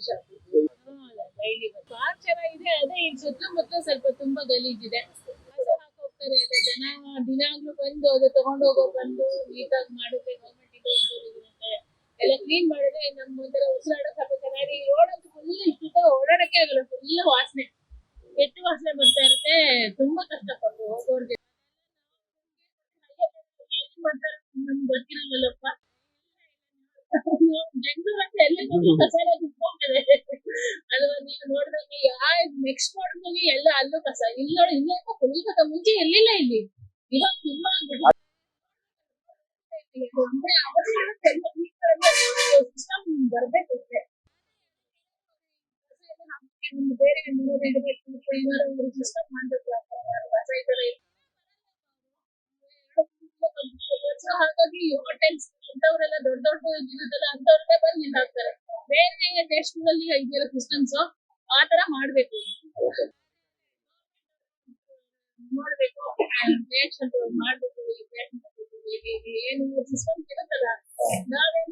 ವರ್ಷ ಪಾರ್ಕ್ ಚೆನ್ನಾಗಿದೆ ಅದೇ ಈಗ ಸುತ್ತಮುತ್ತ ಸ್ವಲ್ಪ ತುಂಬಾ ಗಲೀಜಿದೆ ಹೋಗ್ತಾರೆ ಜನ ದಿನಾಗ್ಲೂ ಬಂದು ಅದು ತಗೊಂಡು ಹೋಗೋ ಬಂದು ನೀಟಾಗಿ ಮಾಡಿದ್ರೆ ಗೌರ್ಮೆಂಟ್ ಇದು ಇರುತ್ತೆ ಎಲ್ಲ ಕ್ಲೀನ್ ಮಾಡಿದ್ರೆ ನಮ್ಮ ಒಂಥರ ಉಸಿರಾಡೋ ಸ್ವಲ್ಪ ಚೆನ್ನಾಗಿ ರೋಡ್ ಅಂತೂ ಫುಲ್ ಇಷ್ಟ ಓಡಾಡಕ್ಕೆ ಆಗಲ್ಲ ಫುಲ್ ವಾಸನೆ ಕೆಟ್ಟ ವಾಸನೆ ಬರ್ತಾ ಇರುತ್ತೆ ತುಂಬಾ ಕಷ್ಟಪಟ್ಟು ಹೋಗೋರ್ಗೆ ಏನ್ ಮಾಡ್ತಾರೆ ನಮ್ಗೆ ಗೊತ್ತಿರಲ್ಲಪ್ಪ ಬೆಂಗಳೂರಲ್ಲಿ ಎಲ್ಲ ನೆಕ್ಸ್ಟ್ ನೋಡಿದ್ಮೇಲೆ ಎಲ್ಲ ಅಲ್ಲೂ ಕಸ. ಇಲ್ಲ ಇಲ್ಲೇ ಕಸ ಮುಂಚೆ ಎಲ್ಲಿಲ್ಲ ಇಲ್ಲಿ? ಇವಾಗ ತುಂಬಾ ಸಿಸ್ಟಮ್ ಬರ್ಬೇಕು ಅಷ್ಟೇ. ಬೇರೆ ಸಿಸ್ಟಮ್ ಮಾಡ್ಬೇಕು ಕಸ ಈ ತರ ಸೊ ಹಾಗಾಗಿ ಹೋಟೆಲ್ಸ್ ಅಂತವರೆಲ್ಲ ದೊಡ್ಡ ದೊಡ್ಡ ಇರುತ್ತಲ್ಲ ಅಂತವ್ರನ್ನೇ ಬಂದು ನಿಂತಾಗ್ತಾರೆ ಬೇರೆ ದೇಶಗಳಲ್ಲಿ ಇದೆಯಲ್ಲ ಸಿಸ್ಟಮ್ಸ್ ಆ ತರ ಮಾಡ್ಬೇಕು. ನೋಡ್ಬೇಕು ಮಾಡ್ಬೇಕು ದೇಶ ಮಾಡ್ಬೇಕು. ಏನು ಸಿಸ್ಟಮ್ ಇರುತ್ತಲ್ಲ ನಾವೇನ್